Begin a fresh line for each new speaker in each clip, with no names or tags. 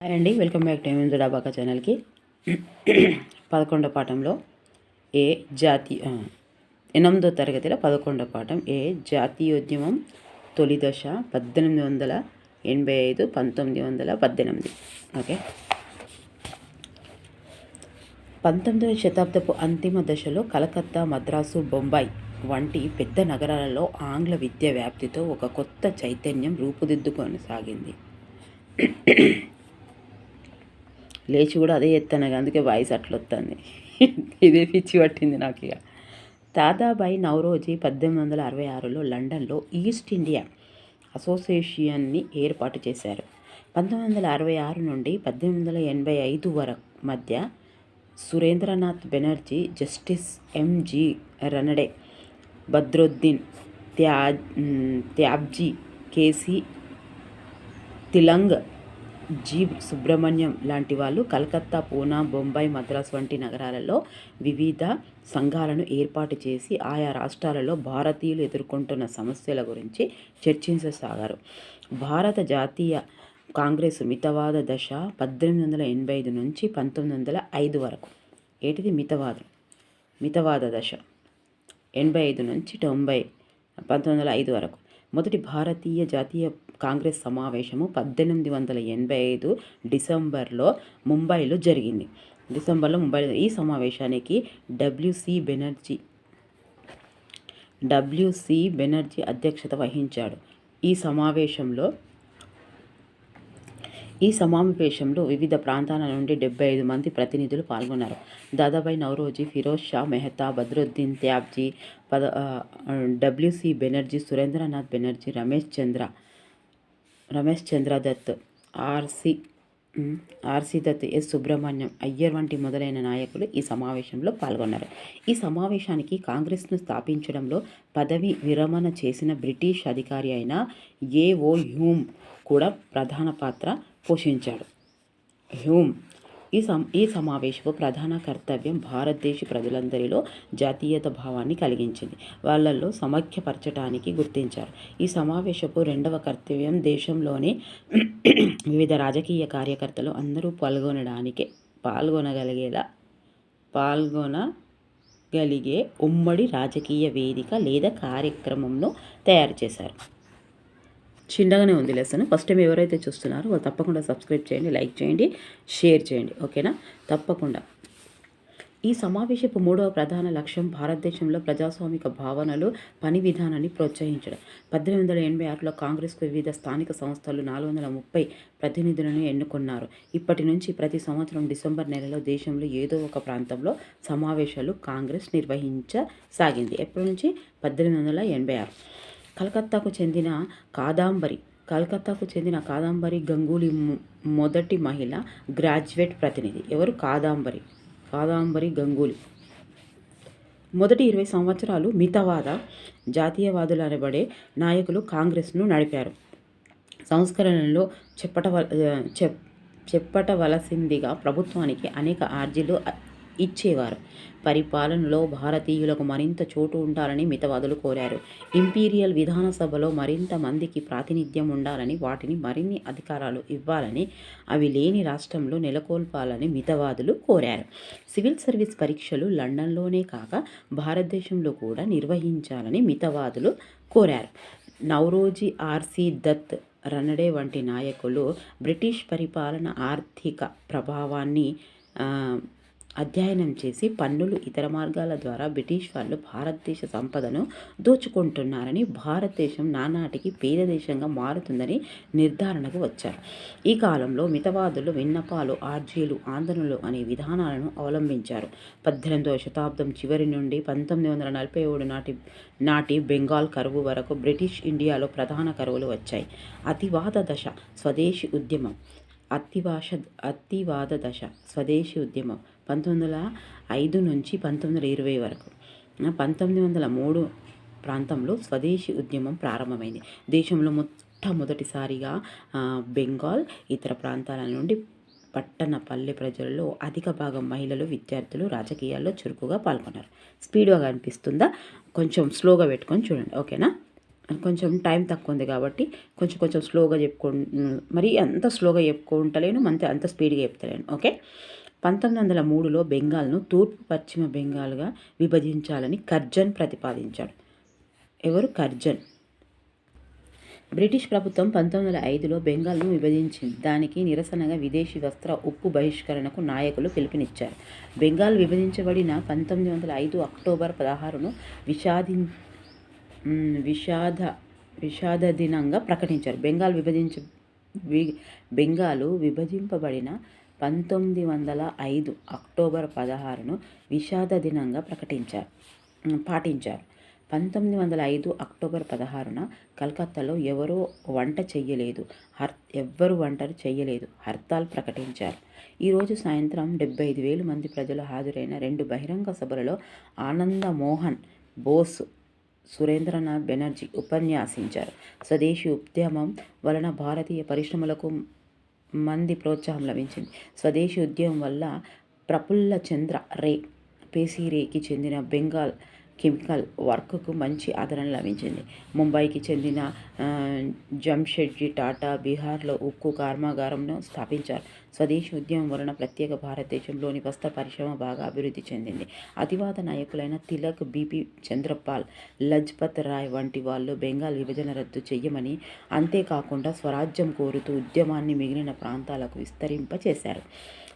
Hi అండి welcome back to ఎందు డాబాకా ఛానల్కి. పదకొండో పాఠంలో ఏ జాతీయ ఎనిమిదో తరగతిలో పదకొండో పాఠం. ఏ జాతీయోద్యమం తొలి దశ పద్దెనిమిది వందల ఎనభై ఐదు పంతొమ్మిది వందల పద్దెనిమిది. ఓకే. పంతొమ్మిదవ శతాబ్దపు అంతిమ దశలో కలకత్తా మద్రాసు బొంబాయి వంటి పెద్ద నగరాలలో ఆంగ్ల విద్య వ్యాప్తితో ఒక కొత్త చైతన్యం రూపుదిద్దుకొని సాగింది లేచి కూడా అదే ఎత్తాను అందుకే వాయిస్ అట్లా వస్తుంది ఇదే పిచ్చి పట్టింది నాకు ఇక. దాదాబాయి నవరోజీ పద్దెనిమిది వందల అరవై ఆరులో లండన్లో ఈస్ట్ ఇండియా అసోసియేషన్ని ఏర్పాటు చేశారు. పంతొమ్మిది వందల అరవై ఆరు నుండి పద్దెనిమిది వందల ఎనభై ఐదు వరకు మధ్య Surendranath Banerjee Justice M G Ranade Badruddin త్యా Tyabji K C Telang G Subrahmanyam లాంటి వాళ్ళు కలకత్తా పూనా బొంబాయి మద్రాస్ వంటి నగరాలలో వివిధ సంఘాలను ఏర్పాటు చేసి ఆయా రాష్ట్రాలలో భారతీయులు ఎదుర్కొంటున్న సమస్యల గురించి చర్చించసాగారు. భారత జాతీయ కాంగ్రెస్ మితవాద దశ పద్దెనిమిది వందల ఎనభై ఐదు నుంచి పంతొమ్మిది వందల ఐదు వరకు. ఏంటిది మితవాదం? మితవాద దశ ఎనభై ఐదు నుంచి తొంభై పంతొమ్మిది వందల ఐదు వరకు. మొదటి భారతీయ జాతీయ కాంగ్రెస్ సమావేశము పద్దెనిమిది వందల ఎనభై ఐదు డిసెంబర్లో ముంబైలో జరిగింది. డిసెంబర్లో ముంబైలో ఈ సమావేశానికి డబ్ల్యూసి బెనర్జీ డబ్ల్యూసి బెనర్జీ అధ్యక్షత వహించాడు. ఈ సమావేశంలో ఈ సమావేశంలో వివిధ ప్రాంతాల నుండి డెబ్బై ఐదు మంది ప్రతినిధులు పాల్గొన్నారు. దాదాభాయ్ నవరోజీ ఫిరోజ్ షా మెహతా బద్రుద్దీన్ త్యాబ్జీ పద W C Banerjee Surendranath Banerjee Ramesh Chandra Ramesh Chandra Dutt R C R C Dutt S Subrahmanyam Iyer వంటి మొదలైన నాయకులు ఈ సమావేశంలో పాల్గొన్నారు. ఈ సమావేశానికి కాంగ్రెస్ను స్థాపించడంలో పదవి విరమణ చేసిన బ్రిటిష్ అధికారి అయిన ఏఓ హ్యూమ్ కూడా ప్రధాన పాత్ర పోషించాడు. హ్యూమ్ ఈ సమ ఈ సమావేశపు ప్రధాన కర్తవ్యం భారతదేశ ప్రజలందరిలో జాతీయత భావాన్ని కలిగించింది. వాళ్ళల్లో సమైక్యపరచడానికి గుర్తించారు. ఈ సమావేశపు రెండవ కర్తవ్యం దేశంలోని వివిధ రాజకీయ కార్యకర్తలు అందరూ పాల్గొనడానికి పాల్గొనగలిగేలా పాల్గొనగలిగే ఉమ్మడి రాజకీయ వేదిక లేదా కార్యక్రమంను తయారు చేశారు. చిన్నగానే ఉంది లెసన్ ఫస్ట్ టైం ఎవరైతే చూస్తున్నారో వాళ్ళు తప్పకుండా సబ్స్క్రైబ్ చేయండి లైక్ చేయండి షేర్ చేయండి. ఓకేనా తప్పకుండా. ఈ సమావేశపు మూడవ ప్రధాన లక్ష్యం భారతదేశంలో ప్రజాస్వామిక భావనలు పని విధానాన్ని ప్రోత్సహించడం. పద్దెనిమిది వందల ఎనభై ఆరులో కాంగ్రెస్కు వివిధ స్థానిక సంస్థలు నాలుగు వందల ముప్పై ప్రతినిధులను ఎన్నుకున్నారు. ఇప్పటి నుంచి ప్రతి సంవత్సరం డిసెంబర్ నెలలో దేశంలో ఏదో ఒక ప్రాంతంలో సమావేశాలు కాంగ్రెస్ నిర్వహించసాగింది. ఎప్పటి నుంచి? పద్దెనిమిది వందల ఎనభై ఆరు. కలకత్తాకు చెందిన కాదాంబరి కలకత్తాకు చెందిన కాదాంబరి గంగూలీ మొదటి మహిళ గ్రాడ్యుయేట్ ప్రతినిధి. ఎవరు? కాదాంబరి. కాదాంబరి గంగూలీ. మొదటి ఇరవై సంవత్సరాలు మితవాద జాతీయవాదులు అనబడే నాయకులు కాంగ్రెస్ను నడిపారు. సంస్కరణలో చెప్పటవ చెప్ చెప్పటవలసిందిగా ప్రభుత్వానికి అనేక ఆర్జీలు ఇచ్చేవారు. పరిపాలనలో భారతీయులకు మరింత చోటు ఉండాలని మితవాదులు కోరారు. ఇంపీరియల్ విధాన సభలో మరింత మందికి ప్రాతినిధ్యం ఉండాలని వాటిని మరిన్ని అధికారాలు ఇవ్వాలని అవి లేని రాష్ట్రంలో నెలకొల్పాలని మితవాదులు కోరారు. సివిల్ సర్వీస్ పరీక్షలు లండన్లోనే కాక భారతదేశంలో కూడా నిర్వహించాలని మితవాదులు కోరారు. నౌరోజీ ఆర్సీ దత్ రనడే వంటి నాయకులు బ్రిటిష్ పరిపాలన ఆర్థిక ప్రభావాన్ని అధ్యయనం చేసి పన్నులు ఇతర మార్గాల ద్వారా బ్రిటిష్ వాళ్ళు భారతదేశ సంపదను దోచుకుంటున్నారని భారతదేశం నానాటికి పేద దేశంగా మారుతుందని నిర్ధారణకు వచ్చారు. ఈ కాలంలో మితవాదులు విన్నపాలు ఆర్జీలు ఆందోళనలు అనే విధానాలను అవలంబించారు. పద్దెనిమిదవ శతాబ్దం చివరి నుండి పంతొమ్మిది వందల నలభై ఏడు నాటి నాటి బెంగాల్ కరువు వరకు బ్రిటిష్ ఇండియాలో ప్రధాన కరువులు వచ్చాయి. అతివాద దశ స్వదేశీ ఉద్యమం. అతివాష అతివాద దశ స్వదేశీ ఉద్యమం. పంతొమ్మిది వందల ఐదు నుంచి పంతొమ్మిది వందల ఇరవై వరకు. పంతొమ్మిది వందల మూడు ప్రాంతంలో స్వదేశీ ఉద్యమం ప్రారంభమైంది. దేశంలో మొట్టమొదటిసారిగా బెంగాల్ ఇతర ప్రాంతాల నుండి పట్టణ పల్లె ప్రజలలో అధిక భాగం మహిళలు విద్యార్థులు రాజకీయాల్లో చురుకుగా పాల్గొన్నారు. స్పీడ్గా కనిపిస్తుందా? కొంచెం స్లోగా పెట్టుకొని చూడండి. ఓకేనా? కొంచెం టైం తక్కువ ఉంది కాబట్టి కొంచెం కొంచెం స్లోగా చెప్పుకో మరి అంత స్లోగా చెప్పుకుంటలేను అంత అంత స్పీడ్గా చెప్తలేను. ఓకే? పంతొమ్మిది వందల మూడులో బెంగాల్ను తూర్పు పశ్చిమ బెంగాల్గా విభజించాలని కర్జన్ ప్రతిపాదించాడు. ఎవరు? కర్జన్. బ్రిటిష్ ప్రభుత్వం పంతొమ్మిది వందల ఐదులో బెంగాల్ను విభజించింది. దానికి నిరసనగా విదేశీ వస్త్ర ఉప్పు బహిష్కరణకు నాయకులు పిలుపునిచ్చారు. బెంగాల్ విభజించబడిన పంతొమ్మిది వందల ఐదు అక్టోబర్ పదహారును విషాది విషాద విషాద దినంగా ప్రకటించారు. బెంగాల్ విభజించ బెంగాలు విభజింపబడిన పంతొమ్మిది వందల ఐదు అక్టోబర్ పదహారును విషాద దినంగా ప్రకటించారు పాటించారు. పంతొమ్మిది వందల ఐదు అక్టోబర్ పదహారున కలకత్తాలో ఎవరో వంట చెయ్యలేదు. హర్ ఎవ్వరు వంటలు చెయ్యలేదు. హర్తాల్ ప్రకటించారు. ఈరోజు సాయంత్రం డెబ్బై ఐదు వేలు మంది ప్రజలు హాజరైన రెండు బహిరంగ సభలలో ఆనంద మోహన్ బోస్ సురేంద్రనాథ్ బెనర్జీ ఉపన్యాసించారు. స్వదేశీ ఉద్యమం వలన భారతీయ పరిశ్రమలకు మంది ప్రోత్సాహం లభించింది. స్వదేశీ ఉద్యమం వల్ల ప్రఫుల్ల చంద్ర రే పేసీ రేకి చెందిన బెంగాల్ కెమికల్ వర్క్కు మంచి ఆదరణ లభించింది. ముంబైకి చెందిన జంషెడ్జీ టాటా బీహార్లో ఉక్కు కర్మాగారంను స్థాపించారు. స్వదేశీ ఉద్యమం వలన ప్రత్యేక భారతదేశంలోని వస్త్ర పరిశ్రమ బాగా అభివృద్ధి చెందింది. అతివాద నాయకులైన తిలక్ బీపీ చంద్రపాల్ లజ్పత్ రాయ్ వంటి వాళ్ళు బెంగాల్ విభజన రద్దు చెయ్యమని అంతేకాకుండా స్వరాజ్యం కోరుతూ ఉద్యమాన్ని మిగిలిన ప్రాంతాలకు విస్తరింపచేశారు.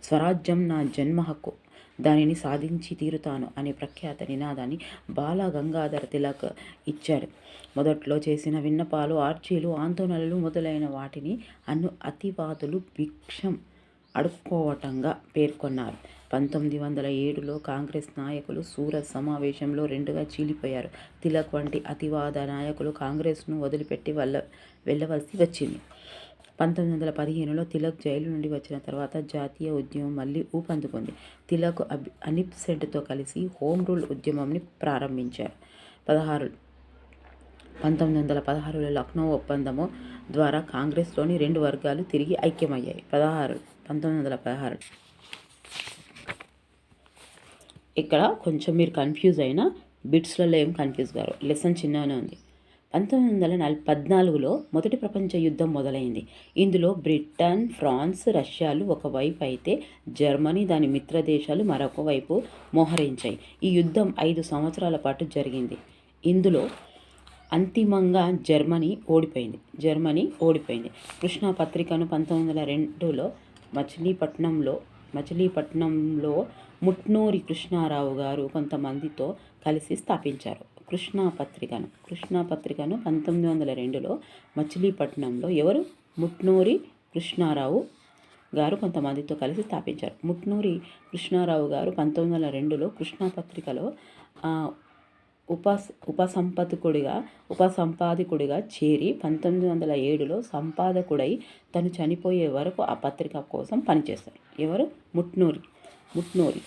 స్వరాజ్యం నా జన్మ హక్కు. దానిని సాధించి తీరుతాను అనే ప్రఖ్యాత నినాదాన్ని బాల గంగాధర తిలక్ ఇచ్చాడు. మొదట్లో చేసిన విన్నపాలు ఆర్చీలు ఆందోళనలు మొదలైన వాటిని అను అతివాదులు భిక్షం అడుక్కోవటంగా పేర్కొన్నారు. పంతొమ్మిది వందల ఏడులో కాంగ్రెస్ నాయకులు సూరత్ సమావేశంలో రెండుగా చీలిపోయారు. తిలక్ వంటి అతివాద నాయకులు కాంగ్రెస్ను వదిలిపెట్టి వల్ల వెళ్ళవలసి వచ్చింది. పంతొమ్మిది వందల పదిహేనులో తిలక్ జైలు నుండి వచ్చిన తర్వాత జాతీయ ఉద్యమం మళ్ళీ ఊపందుకుంది. తిలక్ అబి అనిప్ సెంట్తో కలిసి హోమ్ రూల్ ఉద్యమంని ప్రారంభించారు. పదహారు పంతొమ్మిది వందల పదహారులో లక్నో ఒప్పందము ద్వారా కాంగ్రెస్లోని రెండు వర్గాలు తిరిగి ఐక్యమయ్యాయి. పదహారు పంతొమ్మిది వందల పదహారు. ఇక్కడ కొంచెం మీరు కన్ఫ్యూజ్ అయినా బిట్స్లలో ఏం కన్ఫ్యూజ్ గారు లెసన్ చిన్నగానే ఉంది. పంతొమ్మిది వందల నల్ పద్నాలుగులో మొదటి ప్రపంచ యుద్ధం మొదలైంది. ఇందులో బ్రిటన్ ఫ్రాన్స్ రష్యాలు ఒకవైపు అయితే జర్మనీ దాని మిత్ర దేశాలు మరొక వైపు మోహరించాయి. ఈ యుద్ధం ఐదు సంవత్సరాల పాటు జరిగింది. ఇందులో అంతిమంగా జర్మనీ ఓడిపోయింది. జర్మనీ ఓడిపోయింది. కృష్ణా పత్రికను పంతొమ్మిది వందల రెండులో మచిలీపట్నంలో మచిలీపట్నంలో ముట్నూరి కృష్ణారావు గారు కొంతమందితో కలిసి స్థాపించారు. కృష్ణా పత్రికను కృష్ణా పత్రికను పంతొమ్మిది వందల రెండులో మచిలీపట్నంలో ఎవరు? ముట్నూరి కృష్ణారావు గారు కొంతమందితో కలిసి స్థాపించారు. ముట్నూరి కృష్ణారావు గారు పంతొమ్మిది వందల రెండులో కృష్ణా పత్రికలో ఉప ఉపసంపదకుడిగా ఉపసంపాదకుడిగా చేరి పంతొమ్మిది వందల ఏడులో సంపాదకుడై తను చనిపోయే వరకు ఆ పత్రిక కోసం పనిచేశారు. ఎవరు? ముట్నూరి ముట్నూరి.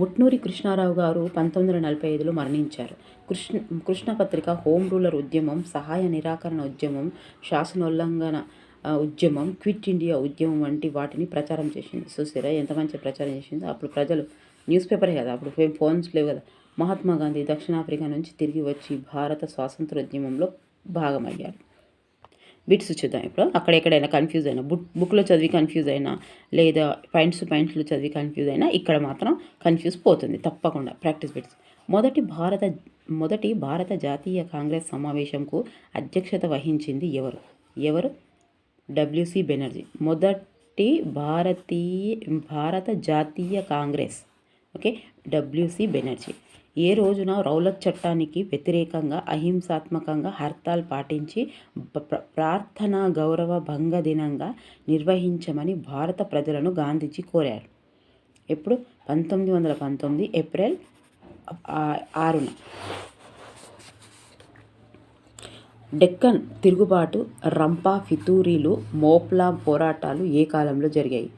ముట్నూరి కృష్ణారావు గారు పంతొమ్మిది వందల నలభై ఐదులో మరణించారు. కృష్ణ కృష్ణపత్రిక హోమ్ రూలర్ ఉద్యమం సహాయ నిరాకరణ ఉద్యమం శాసనోల్లంఘన ఉద్యమం క్విట్ ఇండియా ఉద్యమం వంటి వాటిని ప్రచారం చేసింది. చూసారా ఎంత మంచి ప్రచారం చేసింది. అప్పుడు ప్రజలు న్యూస్ పేపరే కదా. అప్పుడు ఫోన్స్ లేవు కదా. మహాత్మా గాంధీ దక్షిణాఫ్రికా నుంచి తిరిగి వచ్చి భారత స్వాతంత్రోద్యమంలో భాగమయ్యారు. బిట్స్ చూద్దాం ఇప్పుడు. అక్కడ ఎక్కడైనా కన్ఫ్యూజ్ అయినా బుక్ బుక్లో చదివి కన్ఫ్యూజ్ అయినా లేదా పాయింట్స్ పాయింట్స్లో చదివి కన్ఫ్యూజ్ అయినా ఇక్కడ మాత్రం కన్ఫ్యూజ్ పోతుంది తప్పకుండా. ప్రాక్టీస్ బిట్స్ మొదటి భారత మొదటి భారత జాతీయ కాంగ్రెస్ సమావేశంకు అధ్యక్షత వహించింది ఎవరు? ఎవరు? డబ్ల్యూసి బెనర్జీ మొదటి భారతీయ భారత జాతీయ Congress. Okay? W C Banerjee ఏ రోజున రౌలత్ చట్టానికి వ్యతిరేకంగా అహింసాత్మకంగా హర్తాల్ పాటించి ప్రార్థనా గౌరవ భంగ దినంగా నిర్వహించమని భారత ప్రజలను గాంధీజీ కోరారు. ఎప్పుడు? పంతొమ్మిది వందల పంతొమ్మిది ఏప్రిల్ ఆరున. డెక్కన్ తిరుగుబాటు రంపా ఫితూరీలు మోప్లా పోరాటాలు ఏ కాలంలో జరిగాయి?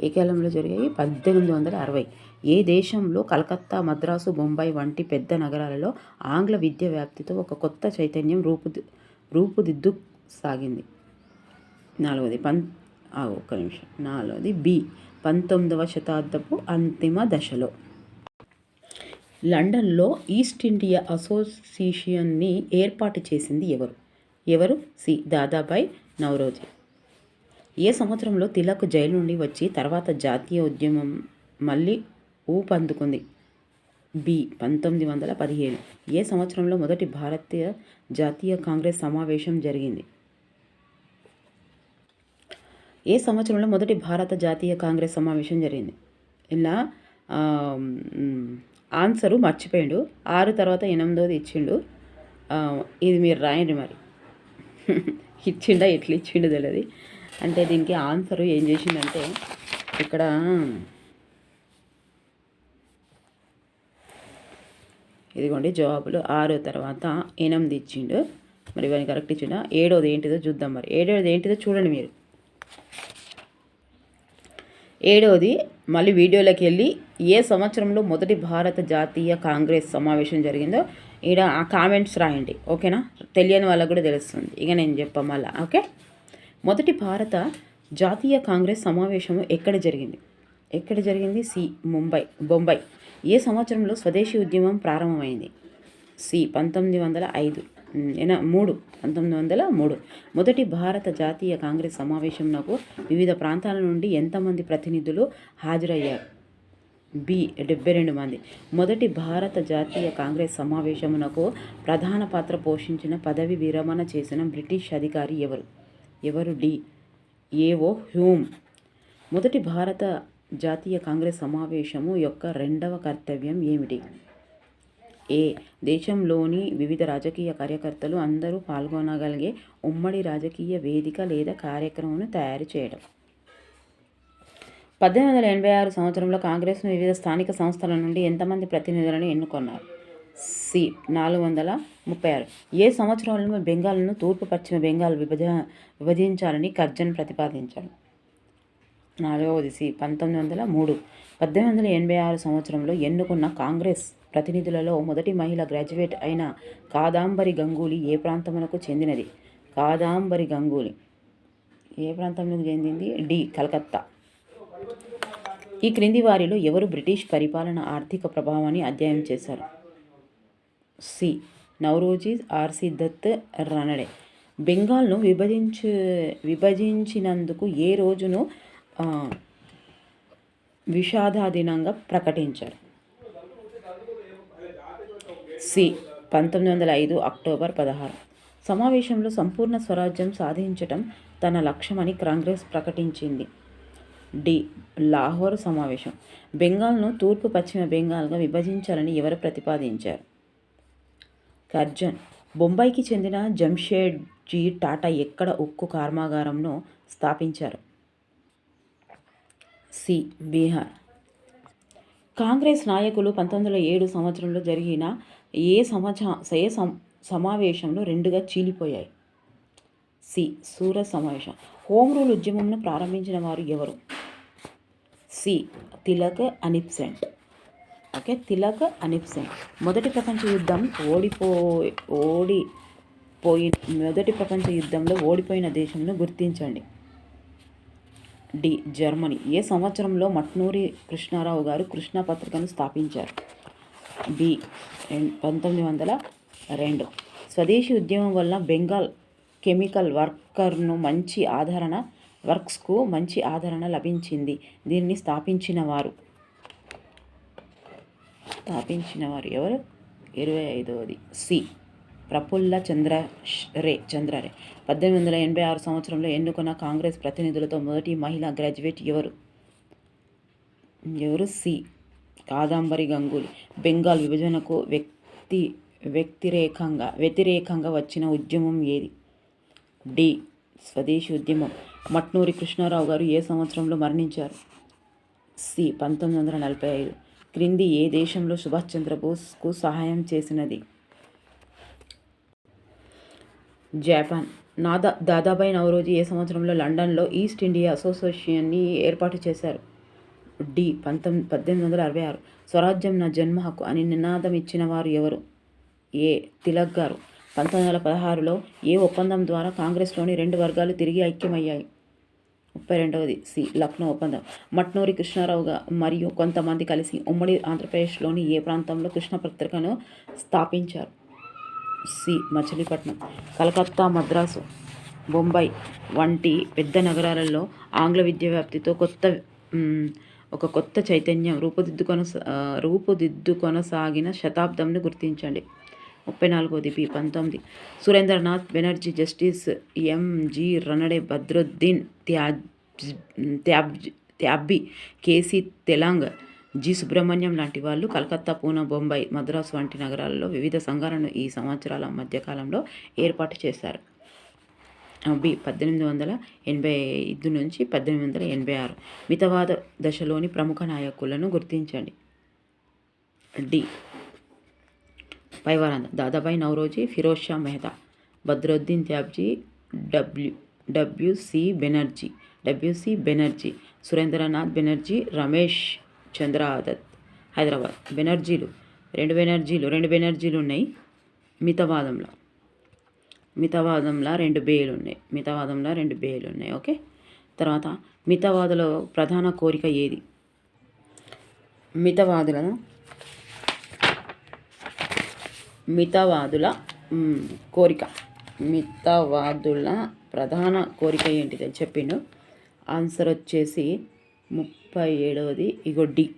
ఏ కాలంలో జరిగాయి? పద్దెనిమిది వందల అరవై. ఏ దేశంలో కలకత్తా మద్రాసు బొంబాయి వంటి పెద్ద నగరాలలో ఆంగ్ల విద్య వ్యాప్తితో ఒక కొత్త చైతన్యం రూపుది రూపుదిద్దు సాగింది నాలుగవది పం ఒక్క నిమిషం. నాలుగవది బి. పంతొమ్మిదవ శతాబ్దపు అంతిమ దశలో లండన్లో ఈస్ట్ ఇండియా అసోసియేషన్ని ఏర్పాటు చేసింది ఎవరు? ఎవరు? సి. దాదాబాయ్ నవరోజీ ఏ సంవత్సరంలో తిలక్ జైలు నుండి వచ్చి తర్వాత జాతీయ ఉద్యమం మళ్ళీ ఊపందుకుంది బి. పంతొమ్మిది వందల పదిహేను. ఏ సంవత్సరంలో మొదటి భారతీయ జాతీయ కాంగ్రెస్ సమావేశం జరిగింది? ఏ సంవత్సరంలో మొదటి భారత జాతీయ కాంగ్రెస్ సమావేశం జరిగింది? ఇలా ఆన్సరు మర్చిపోయిండు. ఆరు తర్వాత ఎనిమిదోది ఇచ్చిండు. ఇది మీరు రాయండి మరి. ఇచ్చిండా ఎట్లా ఇచ్చిండు తెలియదు అంటే దీనికి ఆన్సరు ఏం చేసిండంటే ఇక్కడ ఇదిగోండి జవాబులు ఆరు తర్వాత ఎనిమిది ఇచ్చిండు మరి ఇవన్నీ కరెక్ట్ ఇచ్చిండా? ఏడోది ఏంటిదో చూద్దాం మరి. ఏడోది ఏంటిదో చూడండి మీరు. ఏడవది మళ్ళీ వీడియోలోకి వెళ్ళి ఏ సంవత్సరంలో మొదటి భారత జాతీయ కాంగ్రెస్ సమావేశం జరిగిందో ఈడ ఆ కామెంట్స్ రాయండి. ఓకేనా? తెలియని వాళ్ళకు కూడా తెలుస్తుంది. ఇక నేను చెప్పా మళ్ళా. ఓకే? మొదటి భారత జాతీయ కాంగ్రెస్ సమావేశం ఎక్కడ జరిగింది? ఎక్కడ జరిగింది? సి ముంబై బొంబాయి ఏ సంవత్సరంలో స్వదేశీ ఉద్యమం ప్రారంభమైంది? సి పంతొమ్మిది వందల ఐదు. ఎన- మూడు. పంతొమ్మిది వందల మూడు. మొదటి భారత జాతీయ కాంగ్రెస్ సమావేశంలో వివిధ ప్రాంతాల నుండి ఎంతమంది ప్రతినిధులు హాజరయ్యారు? బి డెబ్బై రెండు మంది. మొదటి భారత జాతీయ కాంగ్రెస్ సమావేశమునకు ప్రధాన పాత్ర పోషించిన పదవి విరమణ చేసిన బ్రిటిష్ అధికారి ఎవరు? ఎవరు? D A O Hume. మొదటి భారత జాతీయ కాంగ్రెస్ సమావేశము యొక్క రెండవ కర్తవ్యం ఏమిటి? ఏ. దేశంలోని వివిధ రాజకీయ కార్యకర్తలు అందరూ పాల్గొనగలిగే ఉమ్మడి రాజకీయ వేదిక లేదా కార్యక్రమంను తయారు చేయడం. పద్దెనిమిది వందల ఎనభై ఆరు సంవత్సరంలో కాంగ్రెస్ను వివిధ స్థానిక సంస్థల నుండి ఎంతమంది ప్రతినిధులను ఎన్నుకున్నారు? సి. నాలుగు వందల ముప్పై ఆరు. ఏ సంవత్సరంలో బెంగాల్ను తూర్పు పశ్చిమ బెంగాల్ విభజ విభజించాలని కర్జన్ ప్రతిపాదించాడు. నాలుగవది సి పంతొమ్మిది వందల మూడు. పద్దెనిమిది వందల ఎనభై ఆరు సంవత్సరంలో ఎన్నుకున్న కాంగ్రెస్ ప్రతినిధులలో మొదటి మహిళ గ్రాడ్యుయేట్ అయిన కాదాంబరి గంగూలీ ఏ ప్రాంతమునకు చెందినది? కాదాంబరి గంగూలీ. ఏ ప్రాంతంలో చెందింది? డి. కలకత్తా. ఈ క్రింది వారిలో ఎవరు బ్రిటిష్ పరిపాలన ఆర్థిక ప్రభావాన్ని అధ్యయనం చేశారు? C. Naoroji R C Dutt Ranade. బెంగాల్ను విభజించు విభజించినందుకు ఏ రోజును విషాద దినంగా ప్రకటించారు. సి పంతొమ్మిది వందల ఐదు అక్టోబర్ పదహారు. సమావేశంలో సంపూర్ణ స్వరాజ్యం సాధించటం తన లక్ష్యమని కాంగ్రెస్ ప్రకటించింది. డి లాహోర్ సమావేశం. బెంగాల్ను తూర్పు పశ్చిమ బెంగాల్గా విభజించాలని ఎవరు ప్రతిపాదించారు? కర్జన్ బొంబాయికి చెందిన జంషేడ్జీ టాటా ఎక్కడ ఉక్కు కర్మాగారంను స్థాపించారు? సి. బీహార్. కాంగ్రెస్ నాయకులు పంతొమ్మిది వందల ఏడు సంవత్సరంలో జరిగిన ఏ సమాచ ఏ సం- సమావేశంలో రెండుగా చీలిపోయాయి. సి. సూరత్ సమావేశం. హోమ్ రూల్ ఉద్యమంను ప్రారంభించిన వారు ఎవరు? C. Tilak Annie Besant okay Tilak Annie Besant మొదటి ప్రపంచ యుద్ధం ఓడిపో ఓడిపోయి మొదటి ప్రపంచ యుద్ధంలో ఓడిపోయిన దేశంను గుర్తించండి. D Germany. ఏ సంవత్సరంలో మట్నూరి కృష్ణారావు గారు కృష్ణా పత్రికను స్థాపించారు? బి పంతొమ్మిది వందల రెండు. స్వదేశీ ఉద్యమం వల్ల బెంగాల్ కెమికల్ వర్కర్ను మంచి ఆదరణ వర్క్స్కు మంచి ఆదరణ లభించింది. దీన్ని స్థాపించిన వారు? స్థాపించిన వారు ఎవరు? ఇరవై ఐదవది సి ప్రఫుల్ల చంద్ర రే చంద్రరే పద్దెనిమిది వందల ఎనభై ఆరు సంవత్సరంలో ఎన్నుకున్న కాంగ్రెస్ ప్రతినిధులతో మొదటి మహిళా గ్రాడ్యుయేట్ ఎవరు? ఎవరు? సి. కాదంబరి గంగూలీ. బెంగాల్ విభజనకు వ్యక్తి వ్యతిరేకంగా వ్యతిరేకంగా వచ్చిన ఉద్యమం ఏది? డి. స్వదేశీ ఉద్యమం. మట్నూరి కృష్ణారావు గారు ఏ సంవత్సరంలో మరణించారు? సి. పంతొమ్మిది వందల నలభై ఐదు. క్రింది ఏ దేశంలో సుభాష్ చంద్రబోస్కు సహాయం చేసినది? జపాన్. నాదా దాదాబాయి నవరోజు ఏ సంవత్సరంలో లండన్లో ఈస్ట్ ఇండియా అసోసియేషన్ని ఏర్పాటు చేశారు? డి పంతొమ్మిది పద్దెనిమిది వందల అరవై ఆరు. స్వరాజ్యం నా జన్మ హక్కు అని నినాదం ఇచ్చిన వారు ఎవరు? ఏ తిలక్ గారు. పంతొమ్మిది వందల పదహారులో ఏ ఒప్పందం ద్వారా కాంగ్రెస్లోని రెండు వర్గాలు తిరిగి ఐక్యమయ్యాయి? ముప్పై రెండవది సి లక్నో ఒప్పందం. మట్నూరి కృష్ణారావుగా మరియు కొంతమంది కలిసి ఉమ్మడి ఆంధ్రప్రదేశ్లోని ఏ ప్రాంతంలో కృష్ణ పత్రికను స్థాపించారు? సి మచిలీపట్నం కలకత్తా మద్రాసు బొంబాయి వంటి పెద్ద నగరాలలో ఆంగ్ల విద్య వ్యాప్తితో కొత్త ఒక కొత్త చైతన్యం రూపుదిద్దుకొన రూపుదిద్దుకొనసాగిన శతాబ్దంను గుర్తించండి. ముప్పై నాలుగోది పి పంతొమ్మిది. Surendranath Banerjee Justice M G Ranade Badruddin త్యాజ్ త్యాబ్ Tyabji K C Telang G. Subrahmanyam లాంటి వాళ్ళు కలకత్తా పూనా బొంబాయి మద్రాసు వంటి నగరాల్లో వివిధ సంఘాలను ఈ సంవత్సరాల మధ్యకాలంలో ఏర్పాటు చేశారు. బి. పద్దెనిమిది వందల ఎనభై ఐదు నుంచి పద్దెనిమిది వందల ఎనభై ఆరు మితవాద దశలోని ప్రముఖ నాయకులను గుర్తించండి. D. పైవారంద Dadabhai Naoroji Firoz Shah Mehta Badruddin Tyabji W W C Banerjee W C Banerjee Surendranath Banerjee Ramesh Chandra Dutt Hyderabad. బెనర్జీలు రెండు బెనర్జీలు రెండు బెనర్జీలు ఉన్నాయి మితవాదంలో. మితవాదంలో రెండు బేలు ఉన్నాయి. మితవాదంలో రెండు బేలు ఉన్నాయి ఓకే? తర్వాత మితవాదుల ప్రధాన కోరిక ఏది? మితవాదుల మితవాదుల కోరిక. మితవాదుల ప్రధాన కోరిక ఏంటిది చెప్పిండు. ఆన్సర్ వచ్చేసి ముప్పై ఏడవది ఇగో డి.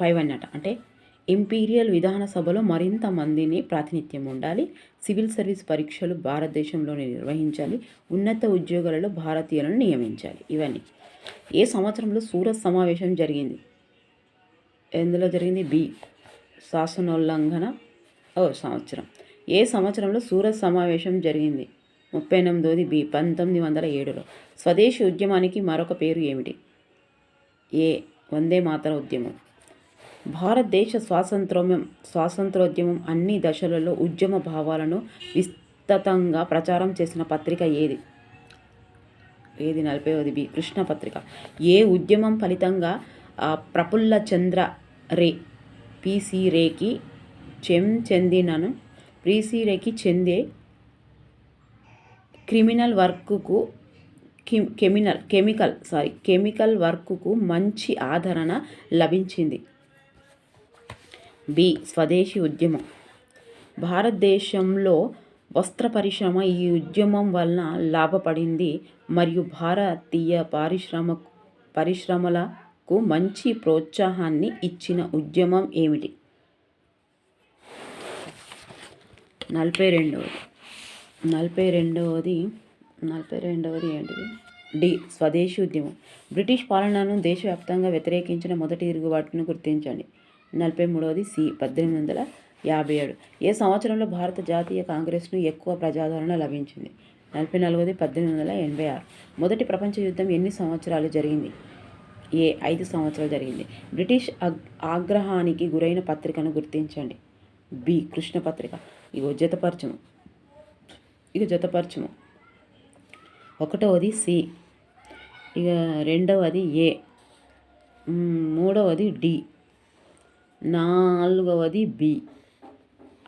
ఫైవ్ అన్నట అంటే ఇంపీరియల్ విధాన సభలో మరింత మందిని ప్రాతినిధ్యం ఉండాలి. సివిల్ సర్వీస్ పరీక్షలు భారతదేశంలోనే నిర్వహించాలి. ఉన్నత ఉద్యోగాలలో భారతీయులను నియమించాలి. ఇవన్నీ. ఏ సంవత్సరంలో సూరత్ సమావేశం జరిగింది? ఎందులో జరిగింది? బి. శాసనోల్లంఘన ఓ సంవత్సరం. ఏ సంవత్సరంలో సూరత్ సమావేశం జరిగింది? ముప్పై ఎనిమిదోది బి. పంతొమ్మిది వందల ఏడులో. స్వదేశీ ఉద్యమానికి మరొక పేరు ఏమిటి? ఏ వందే మాతర ఉద్యమం. భారతదేశ స్వాతంత్రోద్యమం స్వాతంత్రోద్యమం అన్ని దశలలో ఉద్యమ భావాలను విస్తృతంగా ప్రచారం చేసిన పత్రిక ఏది? ఏది? నలభైవది బి. కృష్ణ పత్రిక. ఏ ఉద్యమం ఫలితంగా ప్రఫుల్ల చంద్ర రే పిసి రేకి చెం చెందినను పిసి రేకి చెందే క్రిమినల్ వర్క్కు కెమినల్ కెమికల్ సారీ కెమికల్ వర్క్కు మంచి ఆదరణ లభించింది. బి స్వదేశీ ఉద్యమం. భారతదేశంలో వస్త్ర పరిశ్రమ ఈ ఉద్యమం వలన లాభపడింది మరియు భారతీయ పారిశ్రమ పరిశ్రమలకు మంచి ప్రోత్సాహాన్ని ఇచ్చిన ఉద్యమం ఏమిటి? నలభై రెండవది నలభై రెండవది నలభై రెండవది ఏంటిది? డి స్వదేశీ ఉద్యమం. బ్రిటిష్ పాలనను దేశవ్యాప్తంగా వ్యతిరేకించిన మొదటి తిరుగుబాటును గుర్తించండి. నలభై మూడవది సి పద్దెనిమిది వందల యాభై ఏడు. ఏ సంవత్సరంలో భారత జాతీయ కాంగ్రెస్ను ఎక్కువ ప్రజాదరణ లభించింది? నలభై నాలుగవది పద్దెనిమిది వందల ఎనభై ఆరు. మొదటి ప్రపంచ యుద్ధం ఎన్ని సంవత్సరాలు జరిగింది? ఏ ఐదు సంవత్సరాలు జరిగింది. బ్రిటిష్ ఆగ్రహానికి గురైన పత్రికను గుర్తించండి. బి కృష్ణ పత్రిక. ఇగో జతపరచము ఇక జతపరచము ఒకటవది సి. ఇక రెండవది ఏ. మూడవది డి. నాలుగవది బి.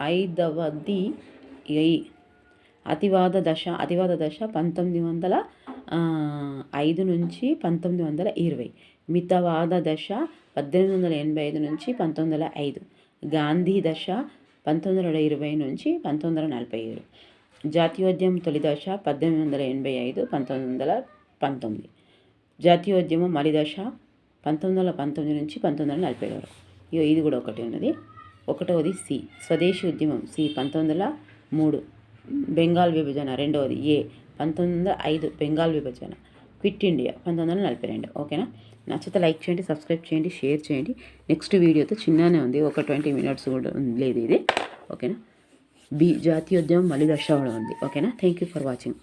ఐదవది ఐ అతివాద దశ అతివాద దశ పంతొమ్మిది వందల ఐదు నుంచి పంతొమ్మిది వందల ఇరవై. మితవాద దశ పద్దెనిమిది వందల ఎనభై ఐదు నుంచి పంతొమ్మిది వందల ఐదు. గాంధీ దశ పంతొమ్మిది వందల ఇరవై నుంచి పంతొమ్మిది వందల నలభై ఏడు. జాతీయోద్యమం తొలి దశ పద్దెనిమిది వందల ఎనభై ఐదు పంతొమ్మిది వందల పంతొమ్మిది. జాతీయోద్యమం మలి దశ పంతొమ్మిది వందల పంతొమ్మిది నుంచి పంతొమ్మిది వందల నలభై వరకు ఇగో ఇది కూడా ఒకటి ఉన్నది. ఒకటవది సి. స్వదేశీ ఉద్యమం. సి. పంతొమ్మిది వందల మూడు. బెంగాల్ విభజన. రెండవది ఏ. పంతొమ్మిది వందల ఐదు. బెంగాల్ విభజన. Quit India. పంతొమ్మిది వందల నలభై రెండు. ఓకేనా? నచ్చితే లైక్ చేయండి సబ్స్క్రైబ్ చేయండి షేర్ చేయండి. నెక్స్ట్ వీడియోతో చిన్ననే ఉంది. ఒక ట్వంటీ మినిట్స్ కూడా లేదు ఇది. ఓకేనా? బి జాతీయోద్యమం మళ్ళీ దశ ఉంది. ఓకేనా థ్యాంక్ యూ ఫర్ వాచింగ్